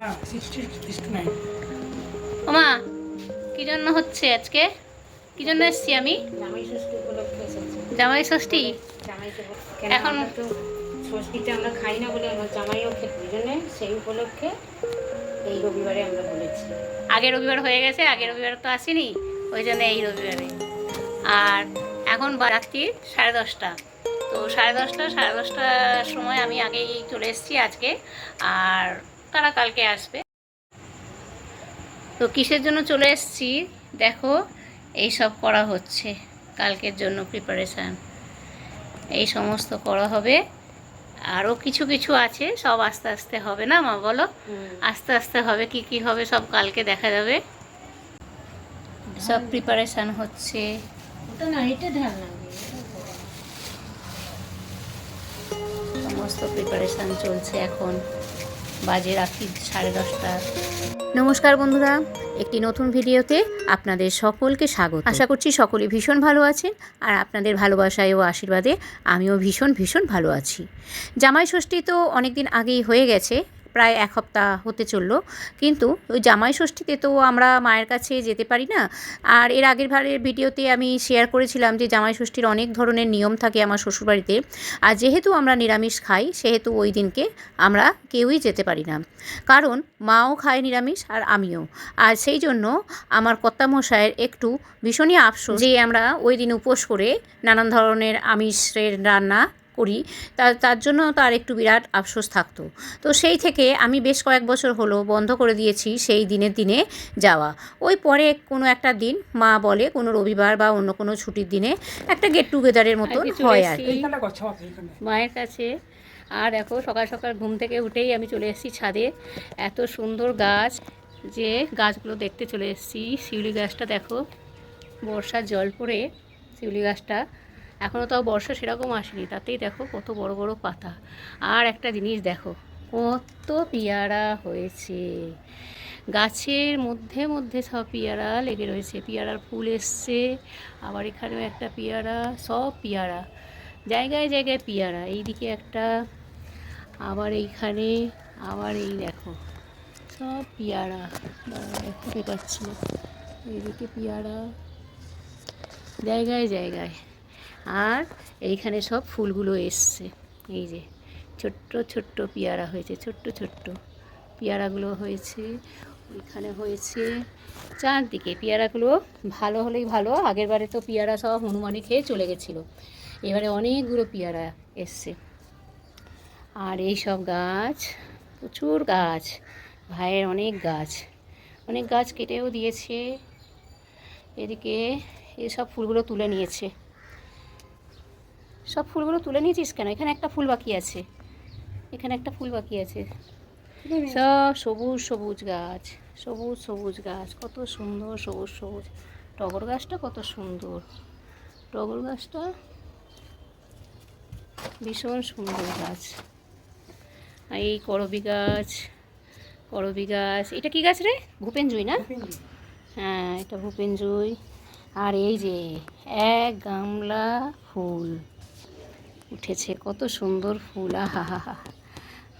Nine ওমা কি জন্য হচ্ছে আজকে? কি জন্য এসছি আমি? জামাই ষষ্ঠী উপলক্ষে জামাই ষষ্ঠী? এখন- তো ষষ্ঠীতে আমরা খাই না বলে আমার জামাইও খেতে জন্যে সেই উপলক্ষে এই রবিবারে আমরা বলেছি। আগের রবিবার হয়ে গেছে আগের রবিবার তো আসেনি ওই জন্য এই রবিবারে। আর এখন রাত্রি সাড়ে দশটা। তো সাড়ে দশটা সাড়ে দশটার সময় আমি আগেই চলে এসেছি আজকে। আর তারা কালকে আসবে। তো কিসের জন্য চলে এসেছি? দেখো এই সব করা হচ্ছে কালকের জন্য প্রিপারেশান এই সমস্ত করা হবে। আরও কিছু কিছু আছে সব আস্তে আস্তে হবে না মা বলো? আস্তে আস্তে হবে কি কি হবে সব কালকে দেখা যাবে। সব প্রিপারেশন হচ্ছে। সমস্ত প্রিপারেশন চলছে এখন। বাজে রাত্রি সাড়ে দশটা। নমস্কার বন্ধুরা, একটি নতুন ভিডিওতে আপনাদের সকলকে স্বাগত। আশা করছি সকলে ভীষণ ভালো আছেন আর আপনাদের ভালোবাসায় ও আশীর্বাদে আমিও ভীষণ ভীষণ ভালো আছি। জামাই ষষ্ঠী তো অনেক দিন আগেই হয়ে গেছে প্রায় এক সপ্তাহ হতে চলল। কিন্তু ওই জামাই ষষ্ঠীতে তো আমরা মায়ের কাছে যেতে পারি না। আর এর আগের বারের ভিডিওতে আমি শেয়ার করেছিলাম যে জামাই ষষ্ঠীর অনেক ধরনের নিয়ম থাকে আমার শ্বশুরবাড়িতে। আর যেহেতু আমরা নিরামিষ খাই, সেহেতু ওই দিনকে আমরা কেউই যেতে পারি না। কারণ মাও খায় নিরামিষ আর আমিও। আর সেই জন্য আমার কর্তামশায়ের একটু ভীষণই আফসোস যে আমরা ওই দিন উপোস করে নানান ধরনের আমিষের রান্না করি তার তার জন্য তার একটু বিরাট আফসোস থাকতো। তো সেই থেকে আমি বেশ কয়েক বছর হলো বন্ধ করে দিয়েছি সেই দিনের দিনে যাওয়া। ওই পরে কোনো একটা দিন মা বলে কোনো রবিবার বা অন্য কোনো ছুটির দিনে একটা গেট টুগেদারের মতো হয় আর মায়ের কাছে। আর দেখো সকাল সকাল ঘুম থেকে উঠেই আমি চলে এসেছি ছাদে। এত সুন্দর গাছ যে গাছগুলো দেখতে চলে এসেছি। শিউলি গাছটা দেখো বর্ষার জল পড়ে শিউলি গাছটা। এখনও তাও বর্ষা সেরকম আসেনি, তাতেই দেখো কত বড় বড় পাতা। আর একটা জিনিস দেখো, কত পেয়ারা হয়েছে। গাছের মধ্যে মধ্যে সব পেয়ারা লেগে রয়েছে, পেয়ারার ফুল এসছে। আবার এখানেও একটা পেয়ারা, সব পেয়ারা, জায়গায় জায়গায় পেয়ারা। এইদিকে একটা, আবার এইখানে, আবার এই দেখো, সব পেয়ারা। দেখতে পাচ্ছি না। এইদিকে পেয়ারা, জায়গায় জায়গায়। আর এইখানে সব ফুলগুলো এসছে। এই যে ছোট্ট ছোট্ট পেয়ারা হয়েছে, ছোট্ট ছোট্ট পেয়ারাগুলো হয়েছে। ওইখানে হয়েছে চারদিকে পেয়ারাগুলো ভালো হলেই ভালো, আগের বারে তো পেয়ারা সব হনুমানে খেয়ে চলে গেছিল। এবারে অনেকগুলো পেয়ারা এসছে। আর এই সব গাছ, প্রচুর গাছ, ভাইয়ের অনেক গাছ। অনেক গাছ কেটেও দিয়েছে। এদিকে এসব ফুলগুলো তুলে নিয়েছে। সব ফুলগুলো তুলে নিয়েছিস কেন? এখানে একটা ফুল বাকি আছে। এখানে একটা ফুল বাকি আছে। সব সবুজ সবুজ গাছ। সবুজ সবুজ গাছ। কত সুন্দর সবুজ সবুজ। টগর গাছটা কত সুন্দর। টগর গাছটা ভীষণ সুন্দর গাছ। আর এই করবি গাছ করবি গাছ। এটা কি গাছ রে? ভূপেনজুই না? হ্যাঁ এটা ভূপেনজুই। আর এই যে এক গামলা ফুল। উঠেছে, কত সুন্দর ফুল, আহা, হা হা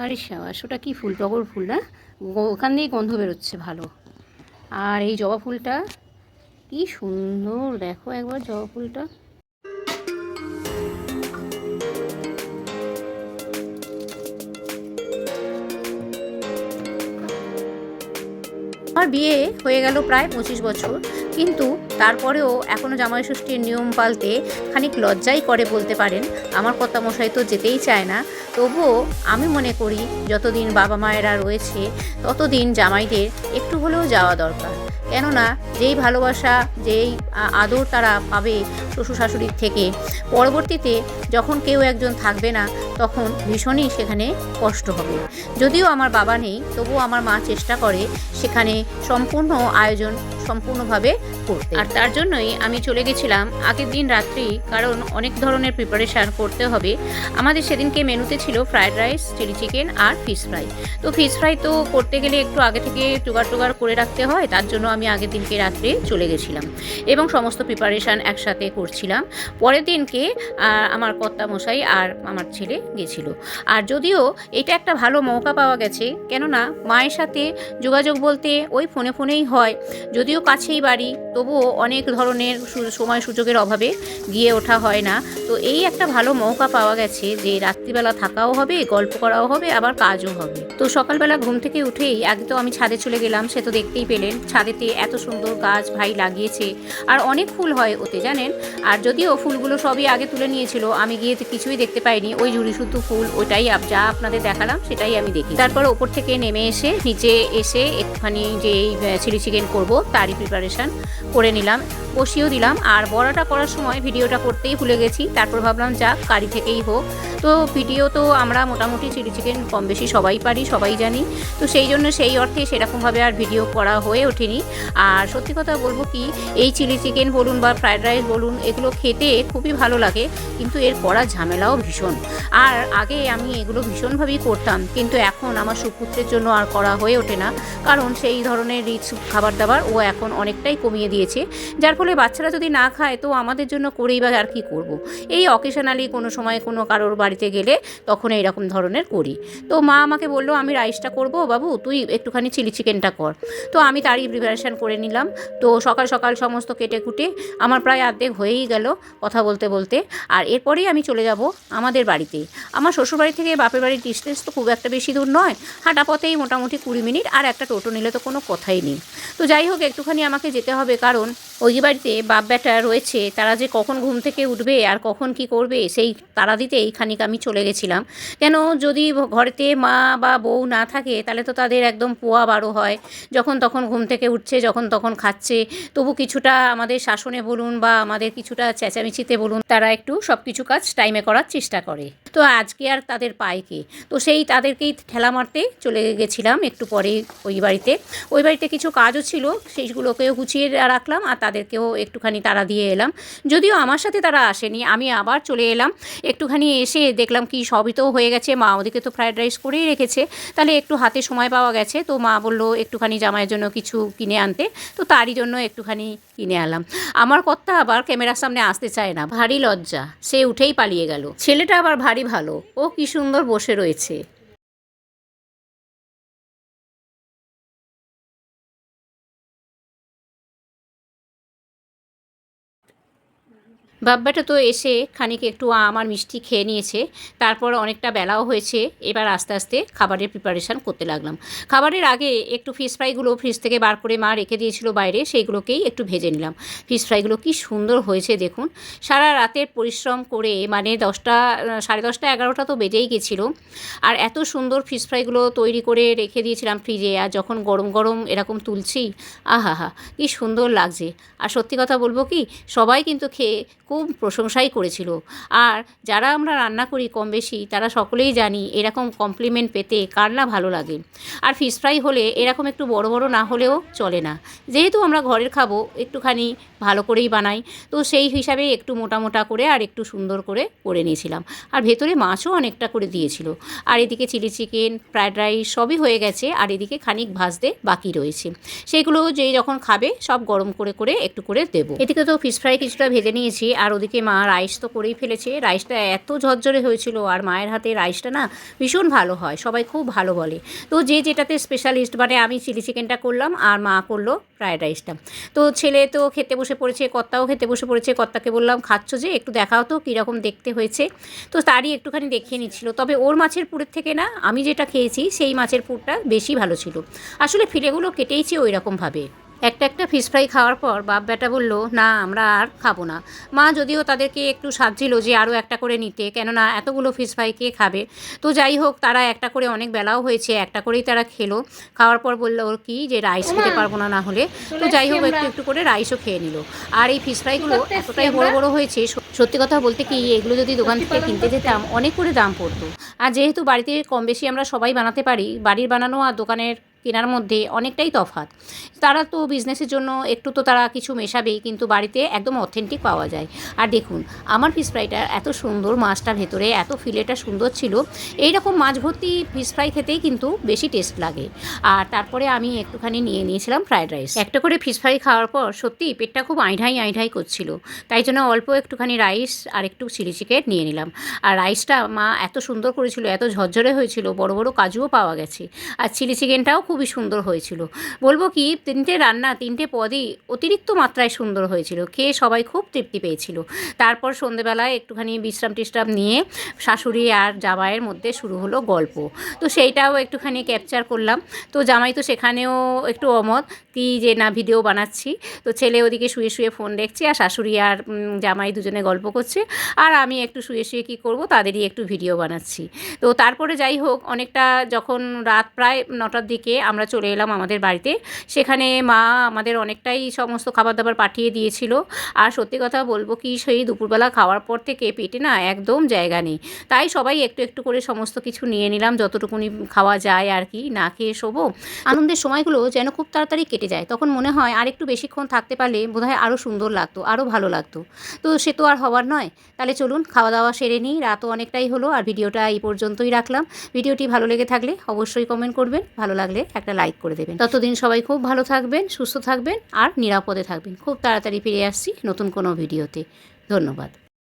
আরে সাবাস, ওটা কী ফুল, টগর ফুল না? ওখান দিয়েই গন্ধ বেরোচ্ছে, ভালো। আর এই জবা ফুলটা, কি সুন্দর, দেখো একবার জবা ফুলটা। বিয়ে হয়ে গেল প্রায় পঁচিশ বছর। কিন্তু তারপরেও এখনও জামাই ষষ্ঠীর নিয়ম পালতে খানিক লজ্জাই করে বলতে পারেন। আমার কর্তামশাই তো যেতেই চায় না। তবুও আমি মনে করি, যতদিন বাবা মায়েরা রয়েছে, ততদিন জামাইদের একটু হলেও যাওয়া দরকার। কেননা যেই ভালোবাসা, যেই আদর তারা পাবে শ্বশুর শাশুড়ির থেকে, পরবর্তীতে যখন কেউ একজন থাকবে না, তখন ভীষণই সেখানে কষ্ট হবে। যদিও আমার বাবা নেই, তবুও আমার মা চেষ্টা করে সেখানে সম্পূর্ণ আয়োজন সম্পূর্ণভাবে করতে। আর তার জন্যই আমি চলে গেছিলাম আগের দিন রাত্রি, কারণ অনেক ধরনের প্রিপারেশান করতে হবে। আমাদের সেদিনকে মেনুতে ছিল ফ্রায়েড রাইস চিলি চিকেন আর ফিশ ফ্রাই তো ফিশ ফ্রাই তো করতে গেলে একটু আগে থেকে জোগাড় টোগাড় করে রাখতে হয়, তার জন্য আমি আগের দিনকে রাত্রে চলে গেছিলাম। এবং সমস্ত প্রিপারেশান একসাথে করছিলাম। পরের দিনকে আমার কর্তা মশাই আর আমার ছেলে গেছিল। আর যদিও এটা একটা ভালো মৌকা পাওয়া গেছে, কেননা মায়ের সাথে যোগাযোগ বলতে ওই ফোনে ফোনেই হয়। যদিও কাছেই বাড়ি, তবুও অনেক ধরনের সময় সুযোগের অভাবে গিয়ে ওঠা হয় না। তো এই একটা ভালো মৌকা পাওয়া গেছে যে রাত্রিবেলা থাকাও হবে, গল্প করাও হবে, আবার কাজও হবে। তো সকালবেলা ঘুম থেকে উঠেই আগে তো আমি ছাদে চলে গেলাম, সে তো দেখতেই পেলেন। ছাদেতে এত সুন্দর গাছ ভাই লাগিয়েছে, আর অনেক ফুল হয় ওতে, জানেন? আর যদিও ফুলগুলো সবই আগে তুলে নিয়েছিল, আমি গিয়ে কিছুই দেখতে পাইনি। ওই ঝুড়ি শুদ্ধ ফুল ওটাই যা আপনাদের দেখালাম, সেটাই আমি দেখি। তারপর ওপর থেকে নেমে এসে, নিচে এসে একটুখানি যে চিলি চিকেন করব, তারই প্রিপারেশন করে নিলাম, বসিয়েও দিলাম। আর বড়াটা করার সময় ভিডিওটা করতেই ভুলে গেছি, তারপর ভাবলাম যাক, কারি থেকেই হোক। তো ভিডিও তো আমরা মোটামুটি চিলি চিকেন কম বেশি সবাই পারি সবাই জানি। তো সেই জন্য সেই অর্থে সেরকমভাবে আর ভিডিও করা হয়ে ওঠেনি। আর সত্যি কথা বলব কি, এই চিলি চিকেন বলুন বা ফ্রায়েড রাইস বলুন, এগুলো খেতে খুবই ভালো লাগে, কিন্তু এর করা ঝামেলাও ভীষণ। আর আগে আমি এগুলো ভীষণভাবেই করতাম, কিন্তু এখন আমার সুপুত্রের জন্য আর করা হয়ে ওঠে না, কারণ সেই ধরনের রিচ খাবার দাবার ও এখন অনেকটাই কমিয়ে দিয়েছে। যার ফলে বাচ্চারা যদি না খায়, তো আমাদের জন্য করেই বা আর কি করব। এই অকেশনালি কোনো সময় কোনো কারোর বাড়িতে গেলে তখন এইরকম ধরনের করি। তো মা আমাকে বলল আমি রাইসটা করব, বাবু, তুই একটুখানি চিলি চিকেনটা কর। তো আমি তারই প্রিপারেশান করে নিলাম। তো সকাল সকাল সমস্ত কেটে কুটে আমার প্রায় অর্ধেক হয়েই গেল কথা বলতে বলতে। আর এরপরেই আমি চলে যাব আমাদের বাড়িতে। আমার শ্বশুরবাড়ি থেকে বাপের বাড়ির ডিস্টেন্স তো খুব একটা বেশি দূর নয়। হাঁটা পথেই মোটামুটি কুড়ি মিনিট আর একটা টোটো নিলে তো কোনো কথাই নেই। তো যাই হোক, একটুখানি আমাকে যেতে হবে কারণ ওই বাড়িতে বাপ বেটা রয়েছে, তারা যে কখন ঘুম থেকে উঠবে আর কখন কি করবে, সেই তারা দিতেই খানিক আমি চলে গেছিলাম। কেন যদি ঘরেতে মা বা বউ না থাকে, তাহলে তো তাদের একদম পোয়া বারো হয়। যখন তখন ঘুম থেকে উঠছে, যখন তখন খাচ্ছে। তবু কিছুটা আমাদের শাসনে বলুন বা আমাদের কিছুটা চেঁচামেচিতে বলুন, তারা একটু সব কিছু কাজ টাইমে করার চেষ্টা করে। তো আজকে আর তাদের পায় কে? তো সেই তাদেরকেই ঠেলা মারতে চলে গেছিলাম একটু পরে ওই বাড়িতে। ওই বাড়িতে কিছু কাজও ছিল, সেইগুলোকেও গুছিয়ে রাখলাম আর তাদেরকেও একটুখানি তারা দিয়ে এলাম। যদিও আমার সাথে তারা আসেনি, আমি আবার চলে এলাম। একটুখানি এসে দেখলাম কি সবই তো হয়ে গেছে, মা ওদিকে তো ফ্রায়েড রাইস করেই রেখেছে। তাহলে একটু হাতে সময় পাওয়া গেছে। তো মা বলল একটুখানি জামাইয়ের জন্য কিছু কিনে আনতে। তো তারই জন্য একটুখানি কিনে আনলাম। আমার কর্তা আবার ক্যামেরার সামনে আসতে চায় না। ভারী লজ্জা। সে উঠেই পালিয়ে গেল। ছেলেটা আবার ভারী ভালো। ও কি সুন্দর বসে রয়েছে। বাব্বাটা তো এসে খানিক একটু আম আর মিষ্টি খেয়ে নিয়েছে, তারপর অনেকটা বেলাও হয়েছে, এবার আস্তে আস্তে খাবারের প্রিপারেশান করতে লাগলাম। খাবারের আগে একটু ফিশ ফ্রাইগুলো ফ্রিজ থেকে বার করে মা রেখে দিয়েছিল বাইরে, সেইগুলোকেই একটু ভেজে নিলাম। ফিশ ফ্রাইগুলো কি সুন্দর হয়েছে দেখুন। সারা রাতের পরিশ্রম করে মানে দশটা, সাড়ে দশটা, এগারোটা তো বেজেই গেছিল। আর এত সুন্দর ফিশ ফ্রাইগুলো তৈরি করে রেখে দিয়েছিলাম ফ্রিজে আর যখন গরম গরম এরকম তুলছি আহা হা কি সুন্দর লাগছে। আর সত্যি কথা বলব কি, সবাই কিন্তু খেয়ে খুব প্রশংসাই করেছিল। আর যারা আমরা রান্না করি কম বেশি, তারা সকলেই জানি এরকম কমপ্লিমেন্ট পেতে কার না ভালো লাগে। আর ফিশ ফ্রাই হলে এরকম একটু বড় বড় না হলেও চলে না। যেহেতু আমরা ঘরের খাব, একটুখানি ভালো করেই বানাই, তো সেই হিসাবে একটু মোটা মোটা করে আর একটু সুন্দর করে করে নিয়েছিলাম। আর ভেতরে মাছও অনেকটা করে দিয়েছিল। আর এদিকে চিলি চিকেন ফ্রায়েড রাইস সবই হয়ে গেছে, আর এদিকে খানিক ভাজতে বাকি রয়েছে। সেগুলো যে যখন খাবে সব গরম করে করে একটু করে দেবো। এদিকে তো ফিশ ফ্রাই কিছুটা ভেজে নিয়েছি আর ওদিকে মা রাইস তো করেই ফেলেছে। রাইসটা এত ঝরঝরে হয়েছিল আর মায়ের হাতে রাইসটা না ভীষণ ভালো হয়, সবাই খুব ভালো বলে। তো যে যেটাতে স্পেশালিস্ট মানে আমি চিলি চিকেনটা করলাম আর মা করল ফ্রায়েড রাইসটা। তো ছেলে তো খেতে বসে পড়েছে, কর্তাও খেতে বসে পড়েছে, কর্তাকে বললাম, খাচ্ছ যে? একটু দেখাও তো কীরকম দেখতে হয়েছে। তো তারই একটুখানি দেখিয়ে নিচ্ছিল। তবে ওর মাছের পুরের থেকে না আমি যেটা খেয়েছি সেই মাছের পুরটা বেশি ভালো ছিল। আসলে ফিলেগুলো কেটেইছি ওই রকমভাবে একটা একটা ফিশ ফ্রাই খাওয়ার পর বাপ বেটা বলল না আমরা আর খাব না। মা যদিও তাদেরকে একটু সাজছিল যে আরও একটা করে নিতে কেননা এতগুলো ফিশ ফ্রাই কে খাবে? তো যাই হোক তারা একটা করে অনেক বেলাও হয়েছে একটা করেই তারা খেলো। খাওয়ার পর বলল ওর কি যে রাইস খেতে পারব না না হলে? তো যাই হোক একটু একটু করে রাইসও খেয়ে নিল। আর এই ফিশ ফ্রাইগুলো এতটাই বড় বড় হয়েছে সত্যি কথা বলতে কি এগুলো যদি দোকান থেকে কিনতে যেতাম অনেক করে দাম পড়তো। আর যেহেতু বাড়িতে কম বেশি আমরা সবাই বানাতে পারি বাড়ির বানানো আর দোকানের কেনার মধ্যে অনেকটাই তফাৎ। তারা তো বিজনেসের জন্য একটু তো তারা কিছু মেশাবেই, কিন্তু বাড়িতে একদম অথেন্টিক পাওয়া যায়। আর দেখুন, আমার ফিশ ফ্রাইটা এত সুন্দর মাছটা ভেতরে, এত ফিলেটা সুন্দর ছিল এই রকম মাছ ভর্তি ফিশ ফ্রাই খেতেই কিন্তু বেশি টেস্ট লাগে। আর তারপরে আমি একটুখানি নিয়ে নিয়েছিলাম ফ্রায়েড রাইস একটা করে ফিশ ফ্রাই খাওয়ার পর সত্যি পেটটা খুব আইঢাই আইঢাই করছিল। তাই জন্য অল্প একটুখানি রাইস আর একটু চিলি চিকেন নিয়ে নিলাম। আর রাইসটা মা এত সুন্দর করেছিল, এত ঝরঝরে হয়েছিল, বড় বড় কাজুও পাওয়া গেছে। আর চিলি চিকেনটাও খুবই সুন্দর হয়েছিল। বলব কি, তিনটে রান্না, তিনটে পদই অতিরিক্ত মাত্রায় সুন্দর হয়েছিল। খেয়ে সবাই খুব তৃপ্তি পেয়েছিল। তারপর সন্ধেবেলায় একটুখানি বিশ্রাম টিশ্রাম নিয়ে শাশুড়ি আর জামাইয়ের মধ্যে শুরু হলো গল্প। তো সেইটাও একটুখানি ক্যাপচার করলাম। তো জামাই তো সেখানেও একটু অমত। কি যে না ভিডিও বানাচ্ছি। তো ছেলে ওদিকে শুয়ে শুয়ে ফোন দেখছে আর শাশুড়ি আর জামাই দুজনে গল্প করছে। আর আমি একটু শুয়ে শুয়ে কী করব, তাদেরই একটু ভিডিও বানাচ্ছি। তো তারপরে যাই হোক, অনেকটা যখন রাত প্রায় নটার দিকে আমরা চলে এলাম আমাদের বাড়িতে। সেখানে মা আমাদের অনেকটাই সমস্ত খাবার দাবার পাঠিয়ে দিয়েছিল। আর সত্যি কথা বলব কি, সেই দুপুরবেলা খাওয়ার পর থেকে পেটে না একদম জায়গা নেই। তাই সবাই একটু একটু করে সমস্ত কিছু নিয়ে নিলাম, যতটুকুনি খাওয়া যায় আর কি, না খেয়ে শোবো। আনন্দের সময়গুলো যেন খুব তাড়াতাড়ি কেটে যায়। তখন মনে হয় আর একটু বেশিক্ষণ থাকতে পারলে বোধহয় আরও সুন্দর লাগতো আরও ভালো লাগতো। তো সে তো আর হওয়ার নয়। তাহলে চলুন খাওয়া দাওয়া সেরে নিই। রাতও অনেকটাই হলো, আর ভিডিওটা এই পর্যন্তই রাখলাম। ভিডিওটি ভালো লেগে থাকলে অবশ্যই কমেন্ট করবেন, ভালো লাগলে একটা লাইক করে দেবেন। ততদিন সবাই খুব ভালো থাকবেন, সুস্থ থাকবেন আর নিরাপদে থাকবেন। খুব তাড়াতাড়ি ফিরে আসছি নতুন কোনো ভিডিওতে। ধন্যবাদ।